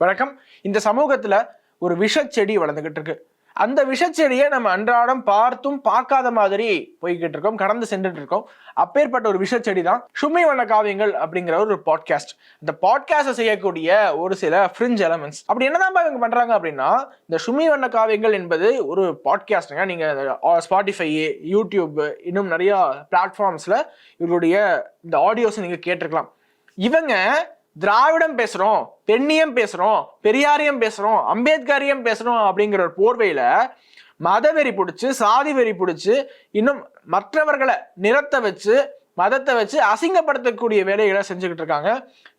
வழக்கம் இந்த சமூகத்துல ஒரு விஷச்செடி வளர்ந்துகிட்டு இருக்கு அந்த விஷச்செடியை நம்ம அன்றாடம் பார்த்தும் பார்க்காத மாதிரி போய்கிட்டு இருக்கோம் கடந்து சென்றுட்டு இருக்கோம். அப்பேற்பட்ட ஒரு விஷச்செடி தான் சுமி வண்ண காவியங்கள் அப்படிங்கிற ஒரு பாட்காஸ்ட் இந்த பாட்காஸ்ட் செய்யக்கூடிய ஒரு சில ஃப்ரிஞ்ச் எலமெண்ட்ஸ் அப்படி என்னதான் இவங்க பண்றாங்க அப்படின்னா இந்த சுமி வண்ண காவியங்கள் என்பது ஒரு பாட்காஸ்ட்டுங்க நீங்க ஸ்பாட்டிஃபை யூடியூப் இன்னும் நிறைய பிளாட்ஃபார்ம்ஸ்ல இவருடைய இந்த ஆடியோஸை நீங்க கேட்டிருக்கலாம். இவங்க திராவிடம் பேசுறோம் பெண்ணியம் பேசுறோம் பெரியாரியம் பேசுறோம் அம்பேத்கரியம் பேசுறோம் அப்படிங்கிற ஒரு போர்வையில மதவெறி பிடிச்சி சாதி வெறி பிடிச்சி இன்னும் மற்றவர்களை நிறத்தை வச்சு மதத்தை வச்சு அசிங்கப்படுத்தக்கூடிய வேலைகளை செஞ்சுக்கிட்டு இருக்காங்க.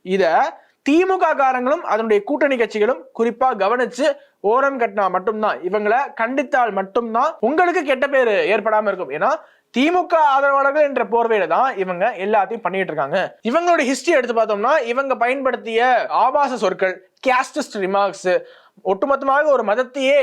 இத திமுக காரங்களும் அதனுடைய கூட்டணி கட்சிகளும் குறிப்பா கவனிச்சு ஓரம் கட்டினா மட்டும்தான் இவங்களை கண்டித்தால் மட்டும்தான் உங்களுக்கு கெட்ட பேர் ஏற்படாம இருக்கும். ஏன்னா திமுக ஆதரவாளர்கள் என்ற போர்வையில தான் இவங்க எல்லாத்தையும் பண்ணிட்டு இருக்காங்க. இவங்களோட ஹிஸ்டரி எடுத்து பார்த்தோம்னா இவங்க பயன்படுத்திய ஆபாச சொற்கள் கேஸ்டிஸ்ட் ரிமார்க்ஸ் ஒட்டுமொத்தமாக ஒரு மதத்தையே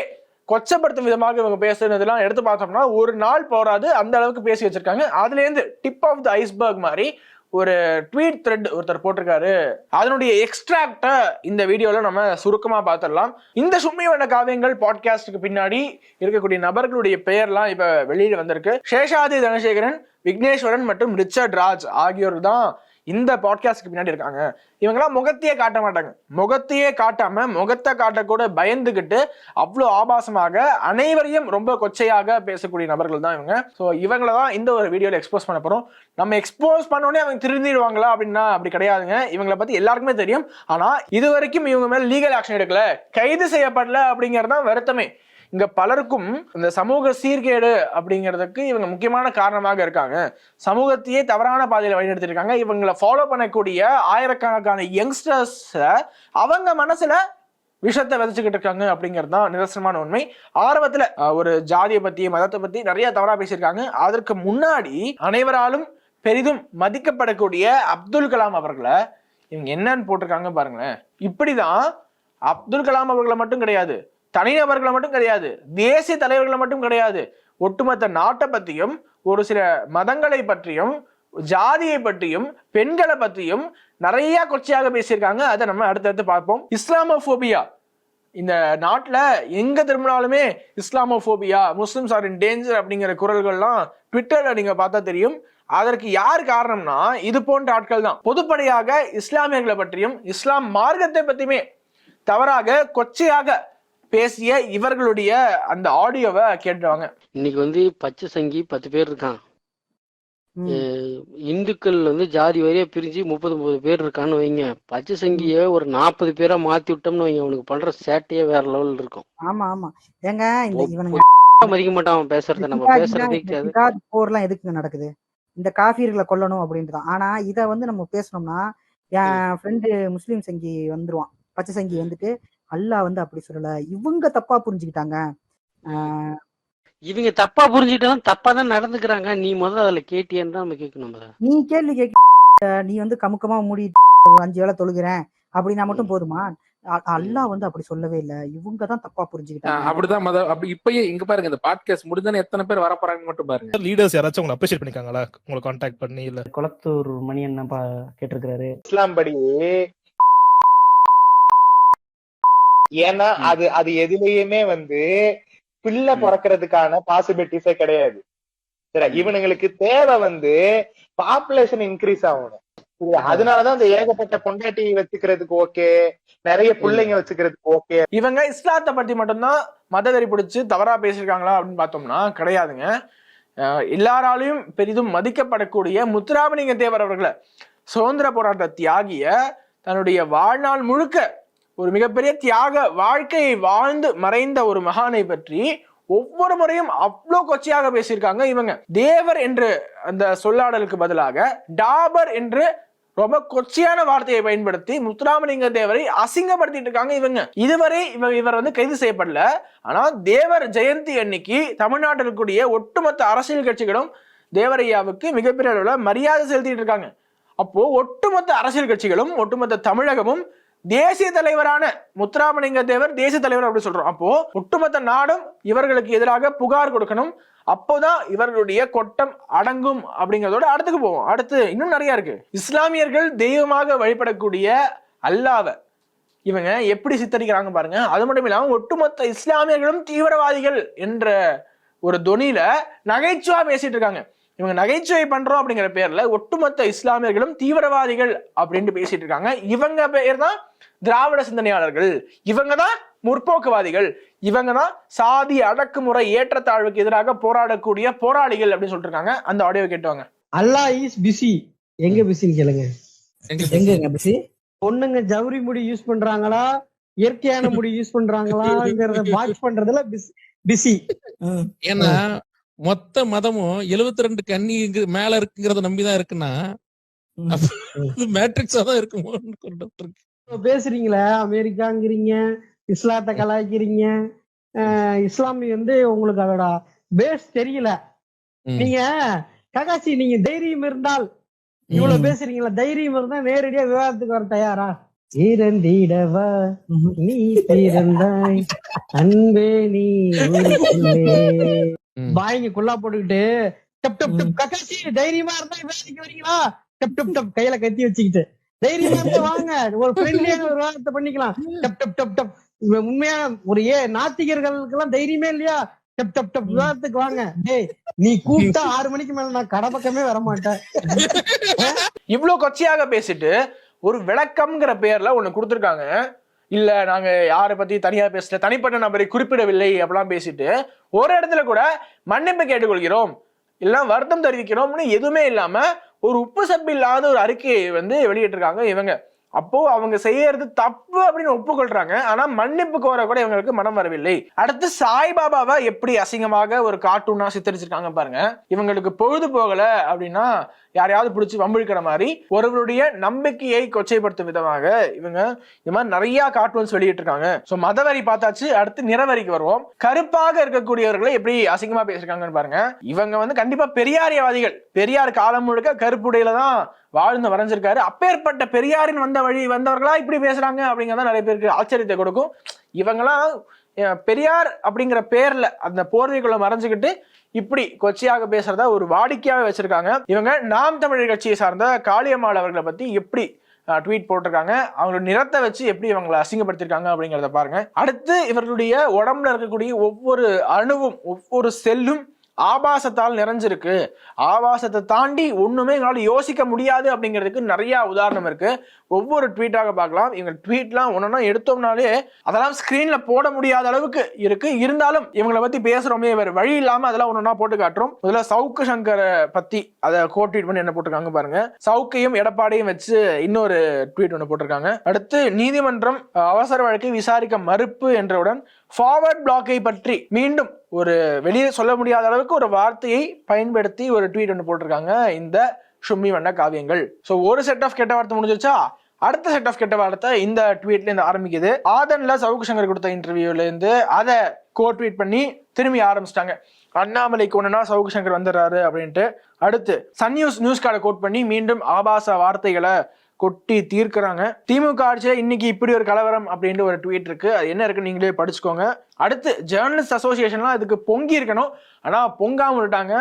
கொச்சப்படுத்தும் விதமாக இவங்க பேசுனதெல்லாம் எடுத்து பார்த்தோம்னா ஒரு நாள் போராது அந்த அளவுக்கு பேசி வச்சிருக்காங்க. அதுலேருந்து டிப் ஆஃப் த ஐஸ்பர்க் மாதிரி ஒரு ட்வீட் த்ரெட் ஒருத்தர் போட்டிருக்காரு. அதனுடைய எக்ஸ்ட்ராக்டை இந்த வீடியோவில் நம்ம சுருக்கமாக பார்த்துடலாம் இந்த சும்மிவன காவியங்கள் பாட்காஸ்டுக்கு பின்னாடி இருக்கக்கூடிய நபர்களுடைய பெயர்லாம் இப்போ வெளியில் வந்திருக்கு. சேஷாதி தனசேகரன் விக்னேஸ்வரன் மற்றும் ரிச்சர்ட் ராஜ் ஆகியோர் தான் இந்த பாட்காஸ்ட்க்கு பின்னாடி இருக்காங்க. இவங்கெல்லாம் முகத்தையே காட்ட மாட்டாங்க. முகத்தையே காட்டாம முகத்தை காட்டக்கூட பயந்துகிட்டு அவ்வளோ ஆபாசமாக அனைவரையும் ரொம்ப கொச்சையாக பேசக்கூடிய நபர்கள் தான் இவங்க. ஸோ இவங்கள தான் இந்த ஒரு வீடியோவில் எக்ஸ்போஸ் பண்ண போகிறோம் நம்ம எக்ஸ்போஸ் பண்ணோடனே அவங்க திருந்திடுவாங்களா அப்படின்னா அப்படி கிடையாதுங்க. இவங்கள பற்றி எல்லாருக்குமே தெரியும். ஆனால் இது வரைக்கும் இவங்க மேலே லீகல் ஆக்ஷன் எடுக்கல. கைது செய்யப்படல அப்படிங்கிறது தான் வருத்தமே. இங்க பலருக்கும் இந்த சமூக சீர்கேடு அப்படிங்கிறதுக்கு இவங்க முக்கியமான காரணமாக இருக்காங்க. சமூகத்தையே தவறான பாதையில வழிநடத்திருக்காங்க. இவங்களை ஃபாலோ பண்ணக்கூடிய ஆயிரக்கணக்கான யங்ஸ்டர்ஸ் அவங்க மனசுல விஷத்தை விதைச்சுக்கிட்டு இருக்காங்க அப்படிங்கிறது தான் நிதர்சனமான உண்மை. ஆரம்பத்துல ஒரு ஜாதியை பத்தி மதத்தை பத்தி நிறைய தவறா பேசியிருக்காங்க. அதற்கு முன்னாடி அனைவராலும் பெரிதும் மதிக்கப்படக்கூடிய அப்துல் கலாம் அவர்களை இவங்க என்னன்னு போட்டிருக்காங்க பாருங்களேன். இப்படிதான் அப்துல் கலாம் அவர்களை மட்டும் கிடையாது. தனிநபர்களை மட்டும் கிடையாது தேசிய தலைவர்களை மட்டும் கிடையாது. ஒட்டுமொத்த நாட்டை பற்றியும் ஒரு சில மதங்களை பற்றியும் ஜாதியை பற்றியும் பெண்களை பற்றியும் நிறைய கொச்சையாக பேசியிருக்காங்க. அதை நம்ம அடுத்தடுத்து பார்ப்போம். இஸ்லாமோபோபியா இந்த நாட்டில் எங்கே திரும்பினாலுமே Islamophobia Muslims are in danger அப்படிங்கிற குரல்கள்லாம் ட்விட்டரில் நீங்கள் பார்த்தா தெரியும். அதற்கு யார் காரணம்னா இது போன்ற ஆட்கள் தான். பொதுப்படையாக இஸ்லாமியர்களை பற்றியும் இஸ்லாம் மார்க்கத்தை பற்றியுமே தவறாக கொச்சையாக பேசிய இவர்களுடைய அந்த ஆடியோவை கேட்டுவாங்க இன்னைக்கு வந்து பச்சை சங்கி பத்து பேர் இருக்கான் இந்துக்கள் வந்து ஜாதி வரையா பிரிஞ்சு முப்பது முப்பது பேர் இருக்கான்னு வைங்க. பச்சை சங்கிய ஒரு நாற்பது பேரா மாத்தி விட்டோம்னு வைங்க. அவனுக்கு பண்ற சேட்டையே வேற லெவல் இருக்கும். ஆமா ஆமா. ஏங்க மதிக்க மாட்டான் அவன் பேசுறத. நம்ம பேசுறதே போர்லாம் எதுக்குங்க நடக்குது? இந்த காஃபியர்களை கொல்லணும் அப்படின்ட்டு தான் ஆனா இத வந்து நம்ம பேசணும்னா என் ஃப்ரெண்டு முஸ்லீம் சங்கி வந்துருவான். பச்சை சங்கி வந்துட்டு அல்லாஹ் வந்து அப்படி சொல்லல. இவங்க தப்பா புரிஞ்சுக்கிட்டாங்க. ஆஹ் இவங்க தப்பா புரிஞ்சுக்கிட்டாலும் தப்பா தான் நடந்துக்கிறாங்க. நீ முதல்ல அதுல கேட்டியன்னு தான் நம்ம கேட்கணும். நீ கேள்வி கேட்க நீ வந்து கமுக்கமா மூடி அஞ்சு வேளை தொழுகிறேன். அப்படின்னா மட்டும் போதுமா? அல்லாஹ் வந்து அப்படி சொல்லவே இல்ல. இவங்க தான் தப்பா புரிஞ்சுக்கிட்டாங்க. அப்படிதான் மத அப்படி இப்பயே இங்க பாருங்க இந்த பாட்காஸ்ட் முடிஞ்சோன்னு எத்தனை பேர் வர மட்டும் பாருங்க. லீடர்ஸ் யாராச்சும் உங்களை அப்ரிஷியேட் பண்ணிருக்காங்களா உங்களை காண்டாக்ட் பண்ணி இல்ல. குளத்தூர் மணி என்ன பா கேட்டிருக்கிறாரு. இஸ்லாம் படி ஏன்னா அது அது எதுலயுமே வந்து பிள்ளை பிறக்கிறதுக்கான பாசிபிலிட்டிஸே கிடையாது. சரி இவனுங்களுக்கு தேவை வந்து பாப்புலேஷன் இன்க்ரீஸ் ஆகணும்? அதனாலதான் இந்த ஏகப்பட்ட பொண்டாட்டி வச்சுக்கிறதுக்கு ஓகே நிறைய பிள்ளைங்க வச்சுக்கிறதுக்கு ஓகே இவங்க இஸ்லாத்தை பத்தி மட்டும்தான் மதவெறி பிடிச்சு தவறா பேசியிருக்காங்களா அப்படின்னு பார்த்தோம்னா கிடையாதுங்க. எல்லாராலையும் பெரிதும் மதிக்கப்படக்கூடிய முத்துராமலிங்க தேவர் அவர்களை சுதந்திர போராட்ட தியாகிய தன்னுடைய வாழ்நாள் முழுக்க ஒரு மிகப்பெரிய தியாக வாழ்க்கையை வாழ்ந்து மறைந்த ஒரு மகானை பற்றி ஒவ்வொரு முறையும் அவ்வளோ கொச்சையாக பேசியிருக்காங்க இவங்க. தேவர் என்று அந்த சொல்லாடலுக்கு பதிலாக டாபர் என்று ரொம்ப கொச்சையான வார்த்தையை பயன்படுத்தி முத்துராமலிங்க தேவரை அசிங்கப்படுத்திட்டு இருக்காங்க இவங்க. இதுவரை இவ இவர் வந்து கைது செய்யப்படல. ஆனா தேவர் ஜெயந்தி அன்னைக்கு தமிழ்நாட்டில் இருக்கக்கூடிய ஒட்டுமொத்த அரசியல் கட்சிகளும் தேவரையாவுக்கு மிகப்பெரிய அளவில் மரியாதை செலுத்திட்டு இருக்காங்க. அப்போ ஒட்டுமொத்த அரசியல் கட்சிகளும் ஒட்டுமொத்த தமிழகமும் தேசிய தலைவரான முத்துராமலிங்க தேவர் தேசிய தலைவர் அப்படி சொல்றோம். அப்போ ஒட்டுமொத்த நாடும் இவர்களுக்கு எதிராக புகார் கொடுக்கணும். அப்போதான் இவர்களுடைய கொட்டம் அடங்கும் அப்படிங்கிறதோட அடுத்துக்கு போவோம். அடுத்து இன்னும் நிறைய இருக்கு. இஸ்லாமியர்கள் தெய்வமாக வழிபடக்கூடிய அல்லாவை இவங்க எப்படி சித்தரிக்கிறாங்க பாருங்க. அது மட்டும் இல்லாமல் ஒட்டுமொத்த இஸ்லாமியர்களும் தீவிரவாதிகள் என்ற ஒரு தொனியில நகைச்சுவா பேசிட்டு இருக்காங்க. இவங்க நகைச்சுவை பண்றோம் அப்படிங்கிற பேர்ல ஒட்டுமொத்த இஸ்லாமியர்களும் தீவிரவாதிகள் அப்படின்ட்டு பேசிட்டு இருக்காங்க. இவங்க பேர் தான் திராவிட சிந்தனையாளர்கள். இவங்க தான் முற்போக்குவாதிகள். இவங்க தான் சாதி அடக்குமுறை ஏற்றத்தாழ்வுக்கு எதிராக போராடக்கூடிய போராளிகள் அப்படின்னு சொல்லிட்டு இருக்காங்க. அந்த ஆடியோ கேட்டுவாங்க. அல்லாஹ் இஸ் பிஸி எங்க பிஸின்னு கேளுங்க. எங்க பிசி பொண்ணுங்க ஜவுரி முடி யூஸ் பண்றாங்களா? இயற்கையான முடி யூஸ் பண்றாங்களாங்கிறத வாட்ச் பண்றதுல பிஸி ஏன்னா மொத்த மதமும் 72 ரெண்டு கன்னி இங்க மேல இருக்குங்கிறத நம்பிதான் இருக்குன்னா மேட்ரிக்ஸா தான் இருக்குமோன்னு கொண்டு இருக்கு. பேசுறீங்களே அமெரிக்காங்கிறீங்க இஸ்லாத்தை கலாய்க்கிறீங்க இஸ்லாமி வந்து உங்களுக்கு அதோட பேஸ் தெரியல. நீங்க ககாசி நீங்க தைரியம் இருந்தால் இவ்வளவு பேசுறீங்களா தைரியம் இருந்தா நேரடியா விவாதத்துக்கு வர தயாரா? இறந்திடவா நீ பிறந்தாய் அன்பே நீ வாய்ங்க குள்ளா போட்டுக்கிட்டு டப் டப் டப் ககாசி தைரியமா இருந்தா வேலைக்கு வரீங்களா? டப் டப் டப் கையில கத்தி வச்சுக்கிட்டு. தைரியமா இருந்தா வாங்க. ஒரு ஃப்ரெண்ட்லியான ஒரு வார்த்தை பண்ணிக்கலாம். டப் டப் டப் டப். உண்மையான ஒரு ஏ நாத்திகர்களுக்கு எல்லாம் தைரியமே இல்லையா? டப் டப் டப் விவாதத்துக்கு வாங்க. டேய் நீ கூப்பிட்டா ஆறு மணிக்கு மேல நான் கடை பக்கமே வர மாட்டேன். இவ்வளவு கொச்சையாக பேசிட்டு ஒரு விளக்கம்ங்கிற பேர்ல ஒண்ணு கொடுத்துருக்காங்க. இல்ல நாங்க யாரை பத்தி தனியா பேசல தனிப்பட்ட நபரை குறிப்பிடவில்லை அப்படிலாம் பேசிட்டு ஒரு இடத்துல கூட மன்னிப்பு கேட்டுக்கொள்கிறோம் இல்ல வருத்தம் தெரிவிக்கிறோம்னு எதுவுமே இல்லாம ஒரு உப்பு சப்பு இல்லாத ஒரு அறிக்கையை வந்து வெளியிட்டிருக்காங்க இவங்க. அப்போ அவங்க செய்யறது தப்பு அப்படின்னு ஒப்புக்கொள்றாங்க. ஆனா மன்னிப்பு கோர கூட இவங்களுக்கு மனம் வரவில்லை. அடுத்து சாய்பாபாவை எப்படி அசிங்கமாக ஒரு கார்ட்டூனா சித்தரிச்சிருக்காங்க பாருங்க. இவங்களுக்கு பொழுது போகல அப்படின்னா யாரையாவது பிடிச்சி வம்பிழுக்கிற மாதிரி ஒருவருடைய நம்பிக்கையை கொச்சைப்படுத்தும் விதமாக இவங்க இந்த மாதிரி நிறைய கார்ட்டூன்ஸ் வெளியிட்டிருக்காங்க. ஸோ மதவரி பார்த்தாச்சு. அடுத்து நிறவரிக்கு வருவோம். கருப்பாக இருக்கக்கூடியவர்களை எப்படி அசிங்கமா பேசிருக்காங்கன்னு பாருங்க. இவங்க வந்து கண்டிப்பா பெரியாரியவாதிகள் பெரியார் காலம் முழுக்க கருப்புடையில தான் வாழ்ந்து வரைஞ்சிருக்காரு அப்பேற்பட்ட பெரியாரின் வந்த வழி வந்தவர்களா இப்படி பேசுறாங்க அப்படிங்கிறத நிறைய பேருக்கு ஆச்சரியத்தை கொடுக்கும். இவங்கெல்லாம் பெரியார் அப்படிங்கிற பேர்ல அந்த போர்வைக்குள்ள மறைஞ்சுக்கிட்டு இப்படி கொச்சையாக பேசுறத ஒரு வாடிக்கையாக வச்சிருக்காங்க. இவங்க நாம் தமிழர் கட்சியை சார்ந்த காளியம்மாள் அவர்களை பத்தி எப்படி ட்வீட் போட்டிருக்காங்க அவங்களோட நிறத்தை வச்சு எப்படி இவங்களை அசிங்கப்படுத்திருக்காங்க அப்படிங்கிறத பாருங்க. அடுத்து இவர்களுடைய உடம்புல இருக்கக்கூடிய ஒவ்வொரு அணுவும் ஒவ்வொரு செல்லும் ஆபாசத்தால் நிறைஞ்சிருக்கு. ஆபாசத்தை தாண்டி ஒன்றுமே எங்களால் யோசிக்க முடியாது அப்படிங்கிறதுக்கு நிறையா உதாரணம் இருக்குது ஒவ்வொரு ட்வீட்டாக பார்க்கலாம். இவங்க ட்வீட்லாம் ஒன்றா எடுத்தோம்னாலே அதெல்லாம் ஸ்க்ரீனில் போட முடியாத அளவுக்கு இருக்குது இருந்தாலும் இவங்களை பற்றி பேசுகிறோமே வேறு வழி இல்லாமல் அதெல்லாம் ஒன்றா போட்டு காட்டுறோம். முதல்ல சவுக்கு சங்கரை பற்றி அதை கோட் ட்வீட் பண்ணி என்ன போட்டிருக்காங்க பாருங்க. சவுக்கையும் எடப்பாடியும் வச்சு இன்னொரு ட்வீட் ஒன்று போட்டிருக்காங்க. அடுத்து நீதிமன்றம் அவசர வழக்கை விசாரிக்க மறுப்பு என்றவுடன் ஃபார்வர்ட் பிளாக்கை பற்றி மீண்டும் ஒரு வெளியே சொல்ல முடியாத அளவுக்கு ஒரு வார்த்தையை பயன்படுத்தி ஒரு ட்வீட் ஒன்று போட்டிருக்காங்க. இந்த ஷும்மி வண்ண காவியங்கள். ஸோ ஒரு செட் ஆஃப் கெட்ட வார்த்தை முடிஞ்சிருச்சா? அடுத்த செட் ஆஃப் கெட்ட வார்த்தை இந்த ட்வீட்ல இருந்து ஆரம்பிக்குது. ஆதன்ல சவுக்கு சங்கர் கொடுத்த இன்டர்வியூல இருந்து அதை கோ ட்வீட் பண்ணி திரும்பி ஆரம்பிச்சிட்டாங்க. அண்ணாமலைக்கு ஒண்ணுனா சவுக்கு சங்கர் வந்துடுறாரு அப்படின்ட்டு. அடுத்து சன் நியூஸ் நியூஸ் கார்டை கோட் பண்ணி மீண்டும் ஆபாச வார்த்தைகளை கொட்டி தீர்க்கிறாங்க. திமுக ஆட்சியில் இன்னைக்கு இப்படி ஒரு கலவரம் அப்படின்ட்டு ஒரு ட்வீட் இருக்கு. அது என்ன இருக்குன்னு நீங்களே படிச்சுக்கோங்க. அடுத்து ஜேர்னலிஸ்ட் அசோசியேஷன்லாம் இதுக்கு பொங்கி இருக்கணும். ஆனா பொங்காம விட்டாங்க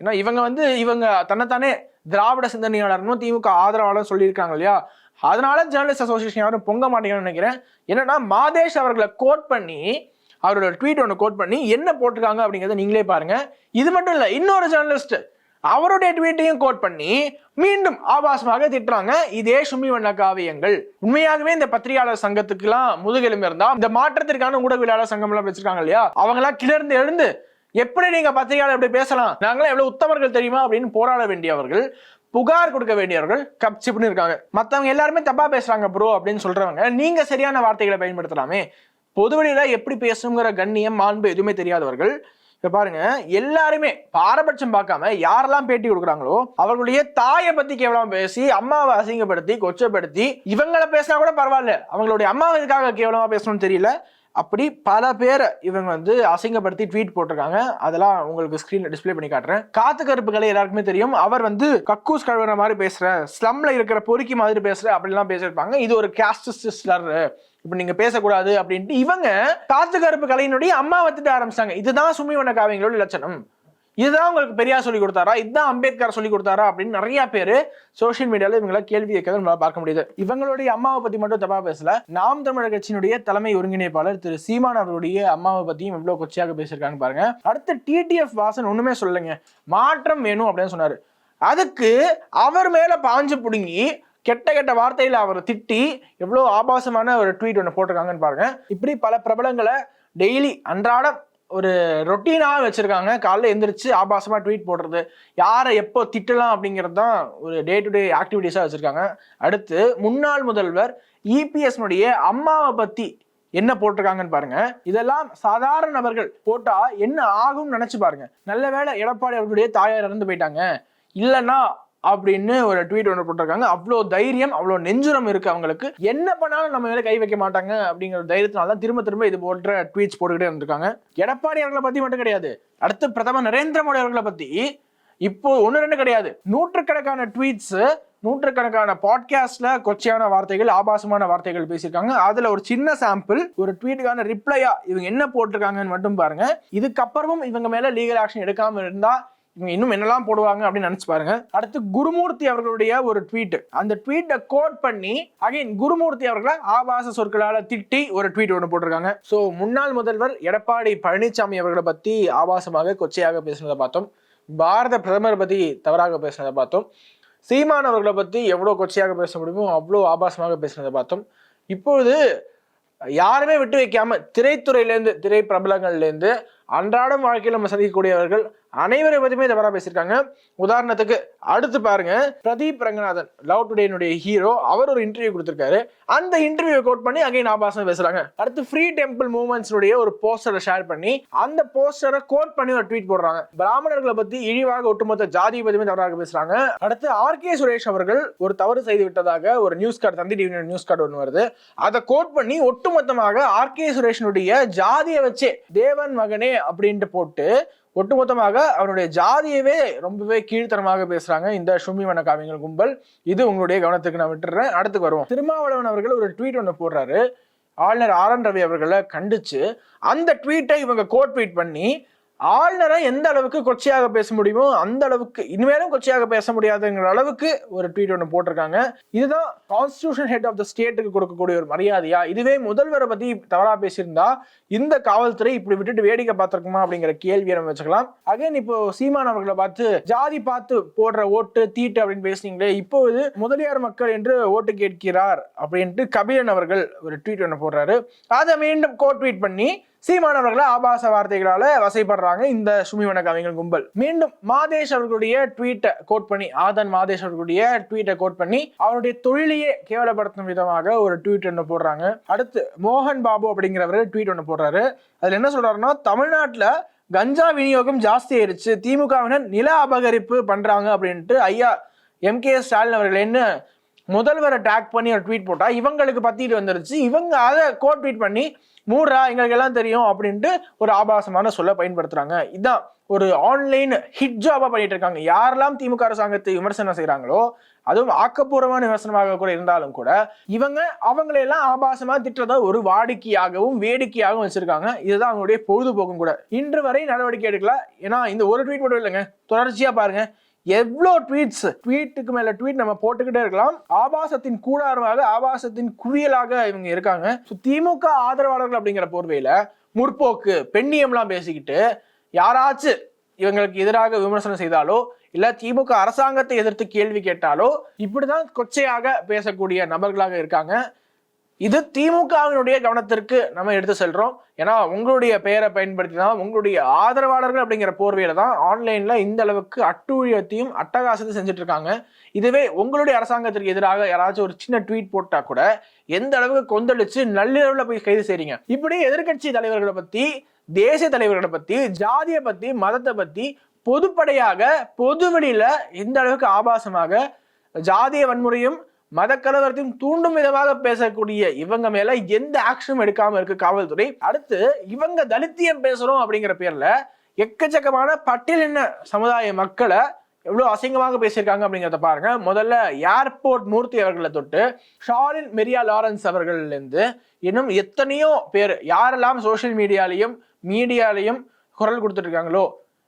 ஏன்னா இவங்க வந்து இவங்க தன்னைத்தானே திராவிட சிந்தனையாளர்னும் திமுக ஆதரவாளர் சொல்லியிருக்காங்க இல்லையா? அதனால ஜேர்னலிஸ்ட் அசோசியேஷன் யாரும் பொங்க மாட்டேங்கன்னு நினைக்கிறேன். என்னன்னா மாதேஷ் அவர்களை கோட் பண்ணி அவரோட ட்வீட் ஒன்று கோட் பண்ணி என்ன போட்டிருக்காங்க அப்படிங்கிறத நீங்களே பாருங்க. இது மட்டும் இல்லை இன்னொரு ஜேர்னலிஸ்ட் அவருடைய ட்வீட்டையும் கோட் பண்ணி மீண்டும் ஆபாசமாக திட்டுறாங்க. இதே சுமி வண்ண காவியங்கள். உண்மையாகவே இந்த பத்திரிகையாளர் சங்கத்துக்குலாம் முதுகெலும்பு இருந்தா இந்த மாற்றத்திற்கான ஊடகவியலாளர் சங்கம் எல்லாம் வச்சிருக்காங்க இல்லையா? அவங்க எல்லாம் கிளர்ந்து எழுந்து எப்படி நீங்க பத்திரிகையாளர் எப்படி பேசலாம்? நாங்களாம் எவ்வளவு உத்தமர்கள் தெரியுமா? அப்படின்னு போராட வேண்டியவர்கள் புகார் கொடுக்க வேண்டியவர்கள் கப்சிப்னு இருக்காங்க. மத்தவங்க எல்லாருமே தப்பா பேசுறாங்க ப்ரோ அப்படின்னு சொல்றவங்க நீங்க சரியான வார்த்தைகளை பயன்படுத்தலாமே. பொதுவெளியில எப்படி பேசுங்கிற கண்ணியம் மாண்பு எதுவுமே தெரியாதவர்கள் இப்ப பாருங்க எல்லாருமே பாரபட்சம் பார்க்காம யாரெல்லாம் பேட்டி கொடுக்குறாங்களோ அவர்களுடைய தாயை பத்தி கேவலமா பேசி அம்மாவை அசிங்கப்படுத்தி கொச்சப்படுத்தி இவங்களை பேசினா கூட பரவாயில்ல. அவங்களுடைய அம்மாவை இதுக்காக கேவலமா பேசணும்னு தெரியல. அப்படி பல பேரை இவங்க வந்து அசிங்கப்படுத்தி ட்வீட் போட்டிருக்காங்க. அதெல்லாம் உங்களுக்கு ஸ்கிரீன்ல டிஸ்ப்ளே பண்ணி காட்டுறேன். காத்து கருப்பு கலை எல்லாருக்குமே தெரியும். அவர் வந்து கக்கூஸ் கழுவுற மாதிரி பேசுற ஸ்லம்ல இருக்கிற பொறுக்கி மாதிரி பேசுற அப்படிலாம் பேசியிருப்பாங்க. இது ஒரு கேஸ்ட் ஸ்லர் இப்ப நீங்க பேசக்கூடாது அப்படின்ட்டு இவங்க காத்து கருப்பு கலையினுடைய அம்மா வத்துட்டு ஆரம்பிச்சாங்க இதுதான் சுமி வண்ண காவியங்களோட லட்சணம் இதுதான் உங்களுக்கு பெரியார் சொல்லி கொடுத்தாரா? இதுதான் அம்பேத்கர் சொல்லி கொடுத்தாரா? அப்படின்னு நிறைய பேர் சோஷியல் மீடியாவில் இவங்கள கேள்வி கேட்கறத நம்மளால பார்க்க முடியுது. இவங்களுடைய அம்மாவை பத்தி மட்டும் தப்பா பேசல. நாம் தமிழர் கட்சியினுடைய தலைமை ஒருங்கிணைப்பாளர் திரு சீமான் அவருடைய அம்மாவை பத்தியும் எவ்வளவு கொச்சையாக பேசியிருக்காங்க பாருங்க. அடுத்து டிடிஎஃப் வாசன் ஒண்ணுமே சொல்லுங்க மாற்றம் வேணும் அப்படின்னு சொன்னாரு. அதுக்கு அவர் மேல பாஞ்சு பிடுங்கி கெட்ட கெட்ட வார்த்தையில் அவரை திட்டி எவ்வளோ ஆபாசமான ஒரு ட்வீட் ஒன்று போட்டிருக்காங்கன்னு பாருங்க. இப்படி பல பிரபலங்களை டெய்லி அன்றாடம் ஒரு ரொட்டீனாக வச்சுருக்காங்க. காலைல எந்திரிச்சு ஆபாசமாக ட்வீட் போடுறது. யாரை எப்போ திட்டலாம் அப்படிங்கிறது தான் ஒரு டே டு டே ஆக்டிவிட்டீஸாக வச்சுருக்காங்க. அடுத்து முன்னாள் முதல்வர் இபிஎஸ்னுடைய அம்மாவை பற்றி என்ன போட்டிருக்காங்கன்னு பாருங்க. இதெல்லாம் சாதாரண நபர்கள் போட்டா என்ன ஆகும்னு நினைச்சு பாருங்க. நல்ல வேளை எடப்பாடி அவர்களுடைய தாயார் இறந்து போயிட்டாங்க. இல்லைன்னா அப்படின்னு ஒரு ட்வீட் ஒன்று போட்டிருக்காங்க. அவ்வளோ தைரியம் அவ்வளோ நெஞ்சுரம் இருக்கு அவங்களுக்கு. என்ன பண்ணாலும் நம்ம மேலே கை வைக்க மாட்டாங்க அப்படிங்கிற தைரியத்தினால தான் திரும்ப திரும்ப இது போன்ற ட்வீட்ஸ் போட்டுக்கிட்டே இருந்திருக்காங்க. எடப்பாடி அவர்களை பத்தி மட்டும் கிடையாது. அடுத்து பிரதமர் நரேந்திர மோடி அவர்களை பத்தி. இப்போ ஒன்று ரெண்டு கிடையாது. நூற்றுக்கணக்கான ட்வீட்ஸ் நூற்றுக்கணக்கான பாட்காஸ்ட்ல கொச்சையான வார்த்தைகள் ஆபாசமான வார்த்தைகள் பேசியிருக்காங்க. அதுல ஒரு சின்ன சாம்பிள் ஒரு ட்வீட்டுக்கான ரிப்ளையா இவங்க என்ன போட்டிருக்காங்கன்னு மட்டும் பாருங்க. இதுக்கப்புறமும் இவங்க மேல லீகல் ஆக்ஷன் எடுக்காம இருந்தா இவங்க இன்னும் என்னெல்லாம் போடுவாங்க அப்படின்னு நினைச்சு பாருங்க. அடுத்து குருமூர்த்தி அவர்களுடைய ஒரு ட்வீட் அந்த ட்வீட்டை கோட் பண்ணி அகைன் குருமூர்த்தி அவர்களை ஆபாச சொற்களால் திட்டி ஒரு ட்வீட் ஒன்று போட்டிருக்காங்க. ஸோ முன்னாள் முதல்வர் எடப்பாடி பழனிசாமி அவர்களை பற்றி ஆபாசமாக கொச்சையாக பேசினதை பார்த்தோம். பாரத பிரதமர் பற்றி தவறாக பேசினதை பார்த்தோம். சீமான் அவர்களை பற்றி எவ்வளோ கொச்சையாக பேச முடியுமோ அவ்வளோ ஆபாசமாக பேசினதை பார்த்தோம். இப்பொழுது யாருமே விட்டு வைக்காம திரைத்துறையிலேருந்து திரை பிரபலங்கள்லேருந்து அன்றாடம் வாழ்க்கையில் நம்ம சந்திக்கக்கூடியவர்கள் அனைவரை பற்றியுமே தவறாக பேசியிருக்காங்க. உதாரணத்துக்கு அடுத்து பாருங்க பிரதீப் ரங்கநாதன் லவ் டுடேனுடைய ஹீரோ அவர் ஒரு இன்டர்வியூ கொடுத்துருக்காரு. அந்த இன்டர்வியூ கோட் பண்ணி அகைன் ஆபாசம் பேசுறாங்க. அடுத்து ஃப்ரீ டெம்பிள் மூமெண்ட்ஸ்னுடைய ஒரு போஸ்டரை ஷேர் பண்ணி அந்த போஸ்டரை கோட் பண்ணி ஒரு ட்வீட் போடுறாங்க. பிராமணர்களை பத்தி இழிவாக ஒட்டுமொத்த ஜாதி பத்தியுமே தவறாக பேசுறாங்க. அடுத்து ஆர் கே சுரேஷ் அவர்கள் ஒரு தவறு செய்து விட்டதாக ஒரு news card Thanthi TV news card ஒன்று வருது. அதை கோட் பண்ணி ஒட்டுமொத்தமாக ஆர் கே சுரேஷனுடைய ஜாதியை வச்சு தேவன் மகனே அப்படின்ட்டு போட்டு ஒட்டுமொத்தமாக அவருடைய ஜாதியவே ரொம்பவே கீழ்த்தனமாக பேசுறாங்க இந்த சுமி வனக்காவியங்கள் கும்பல். இது உங்களுடைய கவனத்துக்கு நான் விட்டுறேன். அடுத்துக்கு வருவோம். திருமாவளவன் அவர்கள் ஒரு ட்வீட் ஒன்று போடுறாரு. ஆளுநர் ஆர் என் ரவி அவர்களை கண்டிச்சு அந்த ட்வீட்டை இவங்க கோட் ட்வீட் பண்ணி ஆளுநரை எந்த அளவுக்கு கொச்சையாக பேச முடியுமோ அந்த அளவுக்கு இனிமேலும் கொச்சையாக பேச முடியாதுங்கிற அளவுக்கு ஒரு ட்வீட் ஒன்று போட்டிருக்காங்க. இதுதான் கான்ஸ்டியூஷன் ஹெட் ஆஃப் த ஸ்டேட்டுக்கு கொடுக்கக்கூடிய ஒரு மரியாதையா? இதுவே முதல்வரை பத்தி தவறா பேசியிருந்தா இந்த காவல்துறை இப்படி விட்டுட்டு வேடிக்கை பார்த்திருக்குமா அப்படிங்கிற கேள்வியை நம்ம வச்சுக்கலாம். அகைன் இப்போ சீமான் அவர்களை பார்த்து ஜாதி பார்த்து போடுற ஓட்டு தீட்டு அப்படின்னு பேசுனீங்களே இப்போது முதலியார் மக்கள் என்று ஓட்டு கேட்கிறார் அப்படின்ட்டு கபிலன் அவர்கள் ஒரு ட்வீட் ஒன்று போடுறாரு. அதை மீண்டும் கோ ட்வீட் பண்ணி சீமானவர்களை ஆபாச வார்த்தைகளால வசைப்படுறாங்க இந்த சுமிவன கவிஞர் கும்பல். மீண்டும் மாதேஷ் அவர்களுடைய ட்வீட்டை கோட் பண்ணி ஆதன் மாதேஷ் அவர்களுடைய ட்வீட்டை கோட் பண்ணி அவருடைய தொழிலையே கேவலப்படுத்தும் விதமாக ஒரு ட்வீட் ஒன்று போடுறாங்க. அடுத்து மோகன் பாபு அப்படிங்கிறவர் ட்வீட் ஒன்று போடுறாரு. அதுல என்ன சொல்றாருன்னா தமிழ்நாட்டில் கஞ்சா விநியோகம் ஜாஸ்தி ஆயிருச்சு திமுகவினர் நில அபகரிப்பு பண்றாங்க அப்படின்ட்டு ஐயா எம் கே ஸ்டாலின் அவர்கள் என்ன முதல்வரை டேக் பண்ணி ஒரு ட்வீட் போட்டா இவங்களுக்கு பத்திட்டு வந்துருச்சு. இவங்க அதை கோட் ட்வீட் பண்ணி மூடுறா எங்களுக்கு எல்லாம் தெரியும் அப்படின்ட்டு ஒரு ஆபாசமான சொல்ல பயன்படுத்துறாங்க. இதான் ஒரு ஆன்லைன் ஹிட் ஜாபா பண்ணிட்டு இருக்காங்க. யாரெல்லாம் திமுக அரசாங்கத்தை விமர்சனம் செய்கிறாங்களோ அதுவும் ஆக்கப்பூர்வமான விமர்சனமாக கூட இருந்தாலும் கூட இவங்க அவங்களையெல்லாம் ஆபாசமா திட்டுறத ஒரு வாடிக்கையாகவும் வேடிக்கையாகவும் வச்சிருக்காங்க. இதுதான் அவங்களுடைய பொழுதுபோக்கும் கூட. இன்று வரை நடவடிக்கை எடுக்கல. ஏன்னா இந்த ஒரு ட்வீட் மட்டும் இல்லைங்க. தொடர்ச்சியா பாருங்க. எவ்வளோ ட்வீட்ஸ் ட்வீட்டுக்கு மேல ட்வீட் நம்ம போட்டுக்கிட்டே இருக்கலாம். ஆபாசத்தின் கூடாரமாக ஆபாசத்தின் குவியலாக இவங்க இருக்காங்க. ஸோ திமுக ஆதரவாளர்கள் அப்படிங்கிற போர்வையில முற்போக்கு பெண்ணியம்லாம் பேசிக்கிட்டு யாராச்சும் இவங்களுக்கு எதிராக விமர்சனம் செய்தாலோ இல்ல திமுக அரசாங்கத்தை எதிர்த்து கேள்வி கேட்டாலோ இப்படிதான் கொச்சையாக பேசக்கூடிய நபர்களாக இருக்காங்க. இது திமுகவினுடைய கவனத்திற்கு நம்ம எடுத்து செல்றோம். ஏன்னா உங்களுடைய பெயரை பயன்படுத்தி தான் உங்களுடைய ஆதரவாளர்கள் அப்படிங்கிற போர்வையில தான் ஆன்லைன்ல இந்த அளவுக்கு அட்டூழியத்தையும் அட்டகாசத்தையும் செஞ்சுட்டு இருக்காங்க இதுவே உங்களுடைய அரசாங்கத்திற்கு எதிராக யாராச்சும் ஒரு சின்ன ட்வீட் போட்டா கூட எந்த அளவுக்கு கொந்தளிச்சு நள்ளிரவுல போய் கைது செய்றீங்க? இப்படி எதிர்க்கட்சி தலைவர்களை பத்தி தேசிய தலைவர்களை பத்தி ஜாதியை பத்தி மதத்தை பத்தி பொதுப்படையாக பொதுவெளியில எந்த அளவுக்கு ஆபாசமாக ஜாதிய வன்முறையும் மதக்கலவரத்தையும் தூண்டும் விதமாக பேசக்கூடிய இவங்க மேல எந்த ஆக்ஷனும் எடுக்காம இருக்கு காவல்துறை? அடுத்து இவங்க தலித்தியம் பேசுறோம் அப்படிங்கிற பேர்ல எக்கச்சக்கமான பட்டியலின சமுதாய மக்களை எவ்வளவு அசிங்கமாக பேசியிருக்காங்க அப்படிங்கிறத பாருங்க. முதல்ல ஏர்போர்ட் மூர்த்தி அவர்களை தொட்டு ஷாலின் மெரியா லாரன்ஸ் அவர்கள்லேருந்து இன்னும் எத்தனையோ பேர் யாரெல்லாம் சோஷியல் மீடியாலையும் மீடியாலையும் குரல் கொடுத்துட்டு இருக்காங்களோ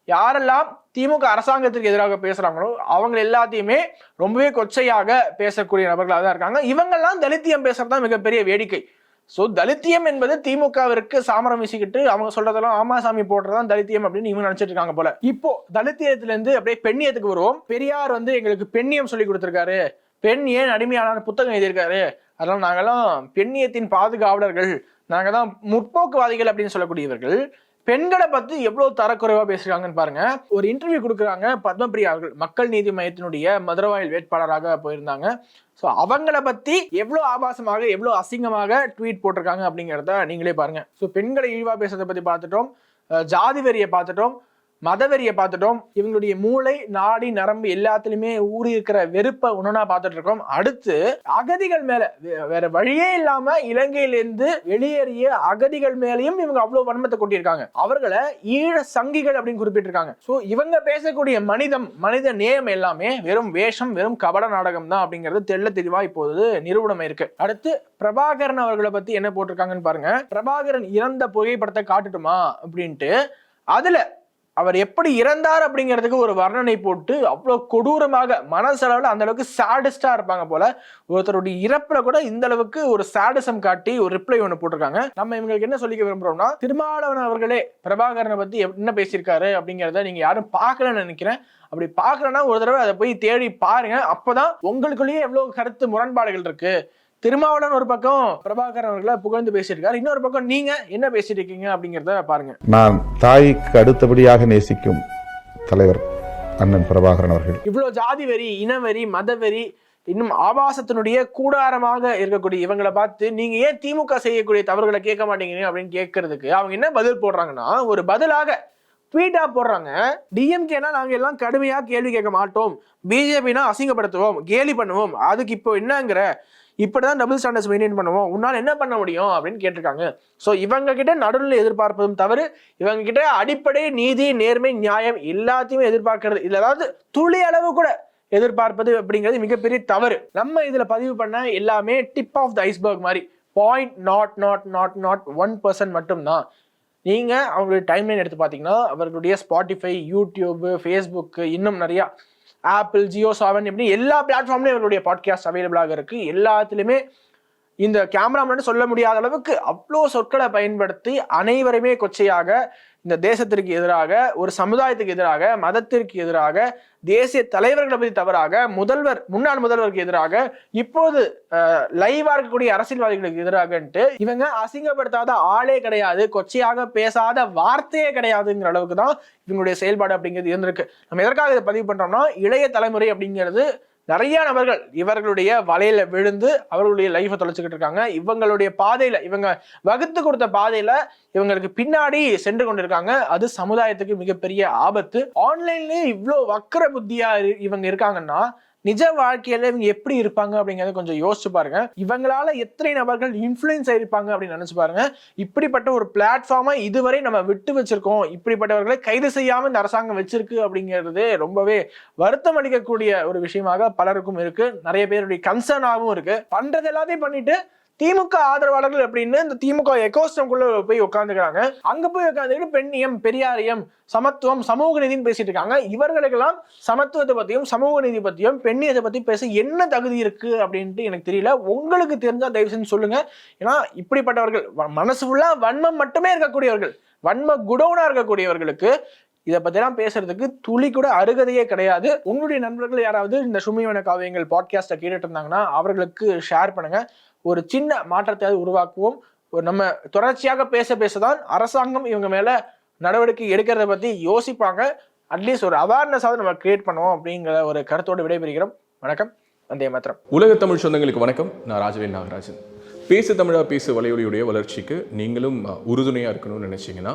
யாரெல்லாம் திமுக அரசாங்கத்திற்கு எதிராக பேசுறாங்களோ அவங்க எல்லாத்தையுமே ரொம்பவே கொச்சையாக பேசக்கூடிய நபர்களாக தான் இருக்காங்க. இவங்கெல்லாம் தலித்தியம் பேசுறது தான் மிகப்பெரிய வேடிக்கை. ஸோ தலித்தியம் என்பது திமுகவிற்கு சாமரம் வீசிக்கிட்டு அவங்க சொல்றதெல்லாம் ஆமாசாமி போடுறதான் தலித்தியம் அப்படின்னு இவங்க நினைச்சிட்டு இருக்காங்க போல. இப்போ தலித்தியத்திலிருந்து அப்படியே பெண்ணியத்துக்கு வருவோம். பெரியார் வந்து எங்களுக்கு பெண்ணியம் சொல்லி கொடுத்துருக்காரு. பெண் ஏன் அடிமையான புத்தகம் எழுதியிருக்காரு. அதனால நாங்கெல்லாம் பெண்ணியத்தின் பாதுகாவலர்கள். நாங்கள் தான் முற்போக்குவாதிகள் அப்படின்னு சொல்லக்கூடியவர்கள். பெண்களை பத்தி எவ்வளவு தரக்குறைவா பேசுறாங்கன்னு பாருங்க. ஒரு இன்டர்வியூ கொடுக்குறாங்க பத்மபிரியா அவர்கள். மக்கள் நீதி மையத்தினுடைய மதுரவாயில் வேட்பாளராக போயிருந்தாங்க. ஸோ அவங்கள பத்தி எவ்வளோ ஆபாசமாக எவ்வளோ அசிங்கமாக ட்வீட் போட்டிருக்காங்க அப்படிங்கிறத நீங்களே பாருங்க. ஸோ பெண்களை இழிவா பேசுறதை பத்தி பார்த்துட்டோம். ஜாதி வெறியை பார்த்துட்டோம். மதவெறியை பார்த்துட்டோம். இவங்களுடைய மூளை நாடி நரம்பு எல்லாத்துலயுமே ஊறி இருக்கிற வெறுப்பை உணனா பார்த்துட்டு இருக்கோம். அடுத்து அகதிகள் மேல வே- வேற வழியே இல்லாம இலங்கையிலிருந்து வெளியேறிய அகதிகள் மேலையும் இவங்க அவ்வளவு வன்மத்தை கொட்டியிருக்காங்க. அவர்களை ஈழ சங்கிகள் அப்படின்னு குறிப்பிட்டிருக்காங்க. ஸோ இவங்க பேசக்கூடிய மனிதம் மனித நேயம் எல்லாமே வெறும் வேஷம் வெறும் கபட நாடகம் தான் அப்படிங்கிறது தெள்ள தெளிவா இப்போது நிறுவனம் இருக்கு. அடுத்து பிரபாகரன் அவர்களை பத்தி என்ன போட்டிருக்காங்கன்னு பாருங்க. பிரபாகரன் இறந்த புகைப்படத்தை காட்டுட்டுமா அப்படின்ட்டு அதுல அவர் எப்படி இறந்தார் அப்படிங்கிறதுக்கு ஒரு வர்ணனை போட்டு அவ்வளோ கொடூரமாக மனசளவில் அந்த அளவுக்கு சாடிஸ்டா இருப்பாங்க போல. ஒருத்தருடைய இறப்புல கூட இந்த அளவுக்கு ஒரு சாடிசம் காட்டி ஒரு ரிப்ளை ஒன்று போட்டிருக்காங்க. நம்ம இவங்களுக்கு என்ன சொல்லிக்க விரும்புறோம்னா திருமாவளவன் அவர்களே பிரபாகரனை பத்தி என்ன பேசியிருக்காரு அப்படிங்கிறத நீங்க யாரும் பார்க்கலன்னு நினைக்கிறேன். அப்படி பார்க்கலன்னா ஒரு தடவை அதை போய் தேடி பாருங்க. அப்போதான் உங்களுக்குள்ளேயே எவ்வளோ கருத்து முரண்பாடுகள் இருக்கு. திருமாவளவன் ஒரு பக்கம் பிரபாகரன் அவர்களை புகழ்ந்து பேசியிருக்காரு. இன்னொரு பக்கம் நீங்க என்ன பேசிட்டு இருக்கீங்க அப்படிங்கிறத பாருங்க. நான் தாய்க்கு அடுத்தபடியாக நேசிக்கும் தலைவர் அண்ணன் பிரபாகரன் அவர்கள். இவ்வளவு ஜாதி வெறி இனவெறி மதவெறி இன்னும் ஆபாசத்தினுடைய கூடாரமாக இருக்கக்கூடிய இவங்களை பார்த்து நீங்க ஏன் திமுக செய்யக்கூடிய தவறுகளை கேட்க மாட்டேங்கிறீங்க அப்படின்னு கேட்கறதுக்கு அவங்க என்ன பதில் போடுறாங்கன்னா ஒரு பதிலாக ட்வீட்டா போடுறாங்க. டிஎம்கேனா நாங்க எல்லாம் கடுமையா கேள்வி கேட்க மாட்டோம். பிஜேபினா அசிங்கப்படுத்துவோம் கேலி பண்ணுவோம். அதுக்கு இப்போ என்னங்கிற இப்படிதான் டபுள் ஸ்டாண்டர்ட்ஸ் மெயின்டைன் பண்ணுவோம். உன்னால் என்ன பண்ண முடியும்? அப்படின்னு கேட்டிருக்காங்க. ஸோ இவங்க கிட்ட நடுநிலை எதிர்பார்ப்பதும் தவறு. இவங்க கிட்ட அடிப்படை நீதி நேர்மை நியாயம் எல்லாத்தையுமே எதிர்பார்க்கறது. இல்லை அதாவது துளி அளவு கூட எதிர்பார்ப்பது அப்படிங்கிறது மிகப்பெரிய தவறு. நம்ம இதில் பதிவு பண்ண எல்லாமே டிப் ஆஃப் த ஐஸ்பர்க் மாதிரி. Point naught naught naught naught one percent மட்டும்தான். நீங்கள் அவங்களுடைய டைம்லைன் எடுத்து பார்த்தீங்கன்னா அவர்களுடைய ஸ்பாட்டிஃபை யூடியூப் ஃபேஸ்புக்கு இன்னும் நிறையா ஆப்பிள் ஜியோ செவன் இப்படி எல்லா பிளாட்ஃபார்ம்லையும் இவருடைய பாட்காஸ்ட் அவைலபிளாக இருக்குது எல்லாத்துலேயுமே இந்த கேமராமேன் சொல்ல முடியாத அளவுக்கு அவ்வளோ சொற்களை பயன்படுத்தி அனைவருமே கொச்சையாக இந்த தேசத்திற்கு எதிராக ஒரு சமுதாயத்துக்கு எதிராக மதத்திற்கு எதிராக தேசிய தலைவர்களை பற்றி தவறாக முதல்வர் முன்னாள் முதல்வருக்கு எதிராக இப்போது லைவா இருக்கக்கூடிய அரசியல்வாதிகளுக்கு எதிராகன்ட்டு இவங்க அசிங்கப்படுத்தாத ஆளே கிடையாது கொச்சையாக பேசாத வார்த்தையே கிடையாதுங்கிற அளவுக்கு தான் இவங்களுடைய செயல்பாடு அப்படிங்கிறது இருந்திருக்கு. நம்ம எதற்காக இதை பதிவு பண்றோம்னா இளைய தலைமுறை அப்படிங்கிறது நிறைய நபர்கள் இவர்களுடைய வலையில விழுந்து அவர்களுடைய லைஃபை தொலைச்சுக்கிட்டு இருக்காங்க. இவங்களுடைய பாதையில இவங்க வகுத்து கொடுத்த பாதையில இவங்களுக்கு பின்னாடி சென்று கொண்டிருக்காங்க. அது சமுதாயத்துக்கு மிகப்பெரிய ஆபத்து. ஆன்லைன்லயே இவ்வளோ வக்கர புத்தியா இரு- இவங்க இருக்காங்கன்னா நிஜ வாழ்க்கையில இவங்க எப்படி இருப்பாங்க அப்படிங்கறத கொஞ்சம் யோசிச்சு பாருங்க. இவங்களால எத்தனை நபர்கள் இன்ஃபுளுன்ஸ் ஆயிருப்பாங்க அப்படின்னு நினைச்சு பாருங்க. இப்படிப்பட்ட ஒரு பிளாட்ஃபார்மை இதுவரை நம்ம விட்டு வச்சிருக்கோம். இப்படிப்பட்டவர்களை கைது செய்யாம இந்த அரசாங்கம் வச்சிருக்கு அப்படிங்கிறது ரொம்பவே வருத்தம் அளிக்கக்கூடிய ஒரு விஷயமாக பலருக்கும் இருக்கு. நிறைய பேருடைய கன்சர்னாகவும் இருக்கு. பண்றது எல்லாத்தையும் பண்ணிட்டு திமுக ஆதரவாளர்கள் அப்படின்னு இந்த திமுக எக்கோஸ்டம்குள்ள போய் உட்காந்துக்கிறாங்க அங்க போய் உட்காந்துக்கிட்டு பெண்ணியம் பெரியாரியம் சமத்துவம் சமூக நீதினு பேசிட்டு இருக்காங்க. இவர்களுக்கெல்லாம் சமத்துவத்தை பத்தியும் சமூக நீதி பத்தியும் பெண்ணியத்தை பத்தி பேச என்ன தகுதி இருக்கு அப்படின்ட்டு எனக்கு தெரியல. உங்களுக்கு தெரிஞ்சா தயவு செஞ்சு சொல்லுங்க. ஏன்னா இப்படிப்பட்டவர்கள் மனசு ஃபுல்லா வன்மம் மட்டுமே இருக்கக்கூடியவர்கள் வன்ம குடோனா இருக்கக்கூடியவர்களுக்கு இதை பத்திலாம் பேசுறதுக்கு துளி கூட அருகதையே கிடையாது. உங்களுடைய நண்பர்கள் யாராவது இந்த சுமிவன காவியங்கள் பாட்காஸ்ட்டை கேட்டுட்டு இருந்தாங்கன்னா அவர்களுக்கு ஷேர் பண்ணுங்க. ஒரு சின்ன மாற்றத்தை உருவாக்குவோம். ஒரு நம்ம தொடர்ச்சியாக பேச பேசதான் அரசாங்கம் இவங்க மேல நடவடிக்கை எடுக்கிறத பத்தி யோசிப்பாங்க. அட்லீஸ்ட் ஒரு அவேர்னஸாவது நம்ம கிரியேட் பண்ணுவோம் அப்படிங்கிற ஒரு கருத்தோடு விடைபெறுகிறோம். வணக்கம். வந்தே மாத்திரம் உலக தமிழ் சொந்தங்களுக்கு வணக்கம். நான் ராஜவேல் நாகராஜன். பேசு தமிழா பேசு வலையொலியுடைய வளர்ச்சிக்கு நீங்களும் உறுதுணையாக இருக்கணும்னு நினச்சிங்கன்னா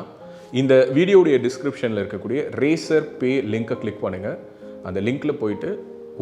இந்த வீடியோடைய டிஸ்கிரிப்ஷனில் இருக்கக்கூடிய ரேசர் பே லிங்கை கிளிக் பண்ணுங்கள் அந்த லிங்க்கில் போயிட்டு